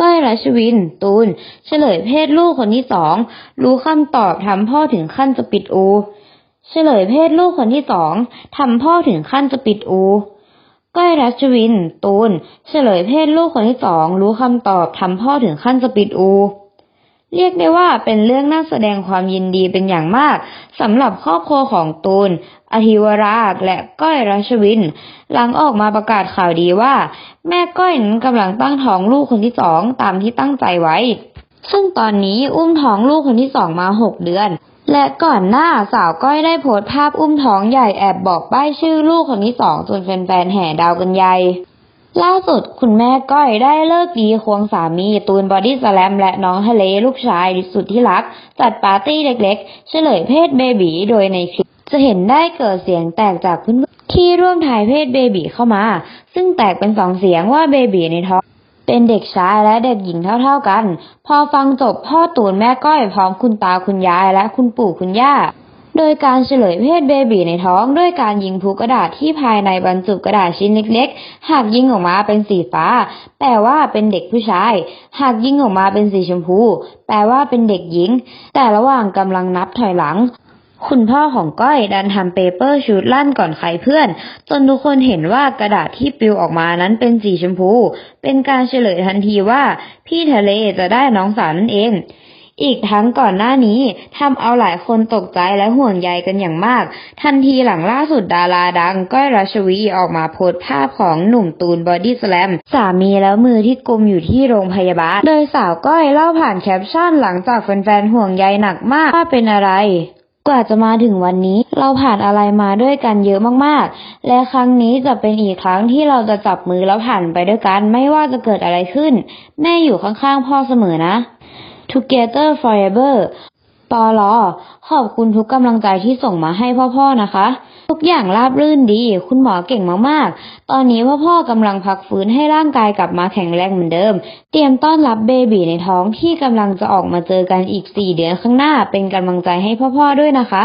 ก้อยรัชวิน ตูน เฉลยเพศลูกคนที่สอง รู้คำตอบทำพ่อถึงขั้นสปิดอู เฉลยเพศลูกคนที่สองทำพ่อถึงขั้นสปิดอู ก้อยรัชวิน ตูน เฉลยเพศลูกคนที่สอง รู้คำตอบทำพ่อถึงขั้นสปิดอู เรียกได้ว่าเป็นเรื่องน่าแสดงความยินดีเป็นอย่างมากสำหรับครอบครัวของตูน อธิวราชและก้อยรัชวิน หลังออกมาประกาศข่าวดีว่า แม่ก้อยนั้นกำลังตั้งท้องลูกคนที่สองตามที่ตั้งใจไว้ ซึ่งตอนนี้อุ้มท้องลูกคนที่สองมาหกเดือนและก่อนหน้าสาวก้อยได้โพสต์ภาพอุ้มท้องใหญ่แอบบอกป้ายชื่อลูกคนที่สองจนแฟนๆแห่ดาวกันใหญ่ ล่าสุดคุณแม่ก้อยได้เลิกดีควงสามีตูนบอดี้สแลมและน้องทะเลลูกชายสุดที่รัก จัดปาร์ตี้เล็กๆ เฉลยเพศเบบีโดยในคลิป จะเห็นได้เกิดเสียงแตกจากเพื่อนที่ร่วมถ่ายเพศเบบีเข้ามา ซึ่งแตกเป็นสองเสียงว่าเบบีในท้องเป็นเด็กชายและเด็กหญิงเท่าๆกัน พอฟังจบพ่อตูนแม่ก้อยพร้อมคุณตาคุณยายและคุณปู่คุณย่า โดยการเฉลยเพศเบบีในท้องด้วยการยิงพลุกระดาษที่ภายในบรรจุกระดาษชิ้นเล็กๆ หากยิงออกมาเป็นสีฟ้า แปลว่าเป็นเด็กผู้ชาย หากยิงออกมาเป็นสีชมพู แปลว่าเป็นเด็กหญิง แต่ระหว่างกำลังนับถอยหลังคุณพ่อของก้อยดันทำเปเปอร์ชูดลั่นก่อนใครเพื่อน จนทุกคนเห็นว่ากระดาษที่ปลิวออกมานั้นเป็นสีชมพู เป็นการเฉลยทันทีว่า พี่ทะเลจะได้น้องสาวนั่นเอง อีกทั้งก่อนหน้านี้ทำเอาหลายคนตกใจและห่วงใยกันอย่างมาก ทันทีหลังล่าสุดดาราดัง ก้อยรัชวีออกมาโพสต์ภาพของหนุ่มตูนบอดี้สแลมสามีแล้วมือที่กุมอยู่ที่โรงพยาบาล โดยสาวก้อยเล่าผ่านแคปชั่นหลังจากแฟนๆห่วงใยหนักมากว่าเป็นอะไรกว่าจะมาถึงวันนี้เราผ่านอะไรมาด้วยกันเยอะมากๆ และครั้งนี้จะเป็นอีกครั้งที่เราจะจับมือแล้วผ่านไปด้วยกันไม่ว่าจะเกิดอะไรขึ้น แม่อยู่ข้างๆพ่อเสมอนะ Together Forever ปอลอขอบคุณทุกกำลังใจที่ส่งมาให้พ่อๆนะคะ ทุกอย่างราบรื่นดี คุณหมอเก่งมากๆ ตอนนี้พ่อๆกำลังพักฟื้นให้ร่างกายกลับมาแข็งแรงเหมือนเดิม เตรียมต้อนรับเบบีในท้องที่กำลังจะออกมาเจอกันอีก 4 เดือนข้างหน้า เป็นกำลังใจให้พ่อๆด้วยนะคะ